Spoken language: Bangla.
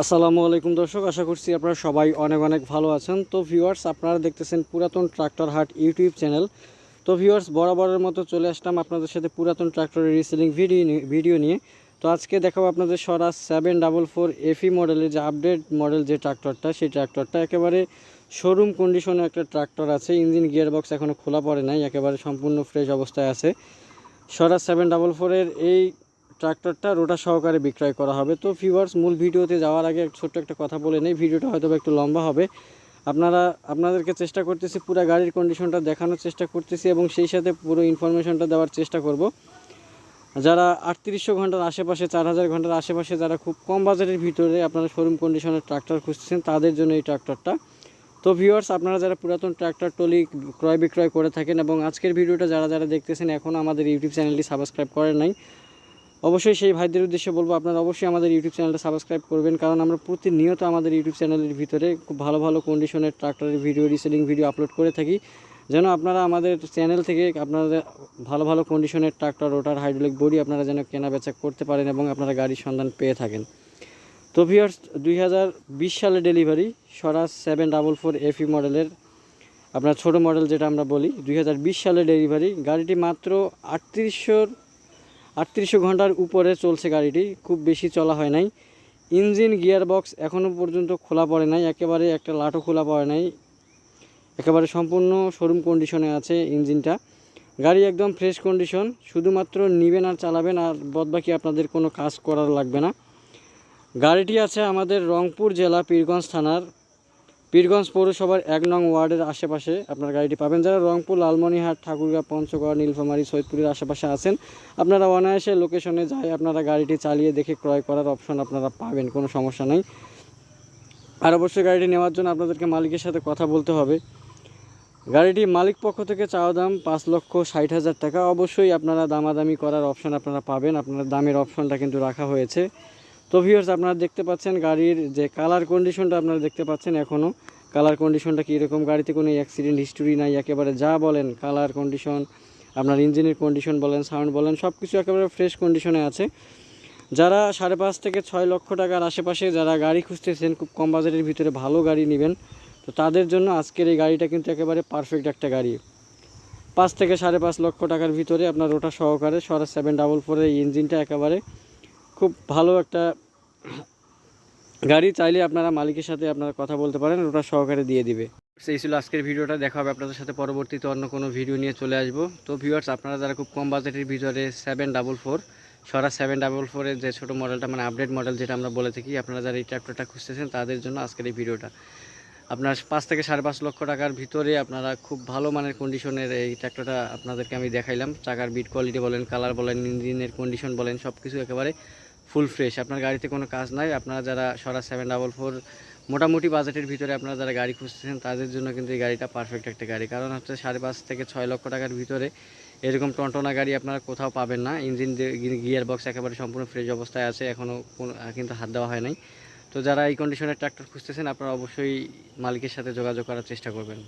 আসসালামু আলাইকুম দর্শক, আশা করছি আপনারা সবাই অনেক অনেক ভালো আছেন। তো ভিউয়ার্স আপনারা দেখতেছেন পুরাতন ট্রাক্টর হাট ইউটিউব চ্যানেল। তো ভিউয়ার্স বরাবরের মতো চলে আসলাম আপনাদের সাথে পুরাতন ট্রাক্টরের রিসেলিং ভিডিও ভিডিও নিয়ে। তো আজকে দেখাবো আপনাদের Swaraj seven double four FE মডেলের যে আপডেট মডেল যে ট্রাক্টরটা, সেই ট্রাক্টরটা একেবারে শোরুম কন্ডিশনে একটা ট্রাক্টর আছে। ইঞ্জিন গিয়ার বক্স এখনও খোলা পড়ে নাই, একেবারে সম্পূর্ণ ফ্রেশ অবস্থায় আছে। স্বরাজ সেভেন ডাবল ফোরের এই ট্রাক্টরটা রোটা সহকারে বিক্রয় করা হবে। তো ভিউয়ার্স মূল ভিডিওতে যাওয়ার আগে ছোট্ট একটা কথা বলে নেই। ভিডিওটা হয়তো একটু লম্বা হবে। আপনারা, আপনাদেরকে চেষ্টা করতেছি পুরো গাড়ির কন্ডিশনটা দেখানোর চেষ্টা করতেছি এবং সেই সাথে পুরো ইনফরমেশনটা দেওয়ার চেষ্টা করব। যারা আটত্রিশশো ঘণ্টার আশেপাশে, চার হাজার ঘণ্টার আশেপাশে যারা খুব কম বাজারের ভিতরে আপনারা শোরুম কন্ডিশনের ট্রাক্টর খুঁজছেন তাদের জন্য এই ট্রাক্টরটা তো ভিউয়ার্স আপনারা যারা পুরাতন ট্রাক্টর টলি ক্রয় বিক্রয় করে থাকেন এবং আজকের ভিডিওটা যারা যারা দেখতেছেন এখনও আমাদের ইউটিউব চ্যানেলটি সাবস্ক্রাইব করেন নাই অবশ্যই সেই ভাইদের উদ্দেশ্যে বলব, আপনারা অবশ্যই আমাদের ইউটিউব চ্যানেলটা সাবস্ক্রাইব করবেন, কারণ আমরা প্রতিনিয়ত আমাদের ইউটিউব চ্যানেলের ভিতরে খুব ভালো ভালো কন্ডিশনের ট্রাক্টরের ভিডিও রিসেলিং ভিডিও আপলোড করে থাকি। যেন আপনারা আমাদের চ্যানেল থেকে আপনারা ভালো ভালো কন্ডিশনের ট্রাক্টর রোটার হাইড্রোলিক বডি আপনারা যেন কেনা বেচা করতে পারেন এবং আপনারা গাড়ির সন্ধান পেয়ে থাকেন। তো ভিউয়ার্স দুই সালে delivery Swaraj seven double four FE মডেলের আপনার ছোটো মডেল যেটা আমরা বলি, দুই হাজার বিশ সালে ডেলিভারি গাড়িটি মাত্র আটত্রিশশোর আটত্রিশশো ঘণ্টার উপরে চলছে গাড়িটি, খুব বেশি চলা হয় নাই। ইঞ্জিন গিয়ার বক্স এখনও পর্যন্ত খোলা পড়ে নাই, একেবারে একটা লাটও খোলা পড়ে নাই। একেবারে সম্পূর্ণ শোরুম কন্ডিশনে আছে ইঞ্জিনটা। গাড়ি একদম ফ্রেশ কন্ডিশন, শুধুমাত্র নিবেন আর চালাবেন আর বদবাকি আপনাদের কোনো কাজ করার লাগবে না। গাড়িটি আছে আমাদের রংপুর জেলা পীরগঞ্জ থানার পীরগঞ্জ পৌরসভার এক নং ওয়ার্ডের আশেপাশে আপনার গাড়িটি পাবেন। যারা রংপুর লালমনিহাট ঠাকুরগাঁ, পঞ্চগড়, নীলফামারী, সৈয়দপুরের আশেপাশে আছেন, আপনারা অনায়াসে লোকেশনে যাই, আপনারা গাড়িটি চালিয়ে দেখে ক্রয় করার অপশন আপনারা পাবেন, কোনো সমস্যা নেই। আর অবশ্যই গাড়িটি নেওয়ার জন্য আপনাদেরকে মালিকের সাথে কথা বলতে হবে। গাড়িটি মালিক পক্ষ থেকে চাওয়া দাম পাঁচ লক্ষ ষাট হাজার টাকা। অবশ্যই আপনারা দামাদামি করার অপশন আপনারা পাবেন। আপনার দামের অপশনটা কিন্তু রাখা হয়েছে। তো ভিউয়ার্স আপনারা দেখতে পাচ্ছেন গাড়ির যে কালার কন্ডিশনটা আপনারা দেখতে পাচ্ছেন এখনও কালার কন্ডিশনটা কীরকম গাড়িতে কোনো অ্যাক্সিডেন্ট হিস্টোরি নাই, একেবারে যা বলেন কালার কন্ডিশন আপনার ইঞ্জিনের কন্ডিশন বলেন সাউন্ড বলেন সব কিছু একেবারে ফ্রেশ কন্ডিশনে আছে। যারা সাড়ে পাঁচ থেকে ছয় লক্ষ টাকার আশেপাশে যারা গাড়ি খুঁজতেছেন, খুব কম বাজারের ভিতরে ভালো গাড়ি নেবেন, তো তাদের জন্য আজকের এই গাড়িটা কিন্তু একেবারে পারফেক্ট একটা গাড়ি। পাঁচ থেকে সাড়ে পাঁচ লক্ষ টাকার ভিতরে আপনার ওটা সহকারে সরা সেভেন ডাবল ফোরের ইঞ্জিনটা একেবারে খুব ভালো একটা গাড়ি চাইলে আপনারা মালিকের সাথে আপনারা কথা বলতে পারেন, ওটা সহকারে দিয়ে দিবে। সেই ছিল আজকের ভিডিওটা, দেখা হবে আপনাদের সাথে পরবর্তীতে অন্য কোনো ভিডিও নিয়ে চলে আসব। তো ভিউয়ার্স আপনারা যারা খুব কম বাজেটের ভিতরে সেভেন ডাবল ফোর সরা সেভেন ডাবল ফোরের যে ছোটো মডেলটা মানে আপডেট মডেল যেটা আমরা বলে থাকি, আপনারা যারা এই ট্র্যাক্টরটা খুঁজতেছেন, তাদের জন্য আজকের এই ভিডিওটা। আপনার পাঁচ থেকে সাড়ে পাঁচ লক্ষ টাকার ভিতরে আপনারা খুব ভালো মানের কন্ডিশনের এই ট্র্যাক্টরটা আপনাদেরকে আমি দেখাইলাম। চাকার বিট কোয়ালিটি বলেন কালার বলেন ইঞ্জিনের কন্ডিশন বলেন সব কিছু একেবারে ফুল ফ্রেশ আপনার গাড়িতে কোনো কাজ নাই। আপনারা যারা সরা সেভেন ডাবল ফোর মোটামুটি বাজেটের ভিতরে আপনারা যারা গাড়ি খুঁজতেছেন, তাদের জন্য কিন্তু এই গাড়িটা পারফেক্ট একটা গাড়ি। কারণ হচ্ছে সাড়ে পাঁচ থেকে ছয় লক্ষ টাকার ভিতরে এরকম টনটনা গাড়ি আপনারা কোথাও পাবেন না। ইঞ্জিন গিয়ার বক্স একেবারে সম্পূর্ণ ফ্রেশ অবস্থায় আছে। এখনও কোনো, কিন্তু হাত দেওয়া হয় নাই। তো যারা এই কন্ডিশনের ট্র্যাক্টর খুঁজতেছেন আপনারা অবশ্যই মালিকের সাথে যোগাযোগ করার চেষ্টা করবেন।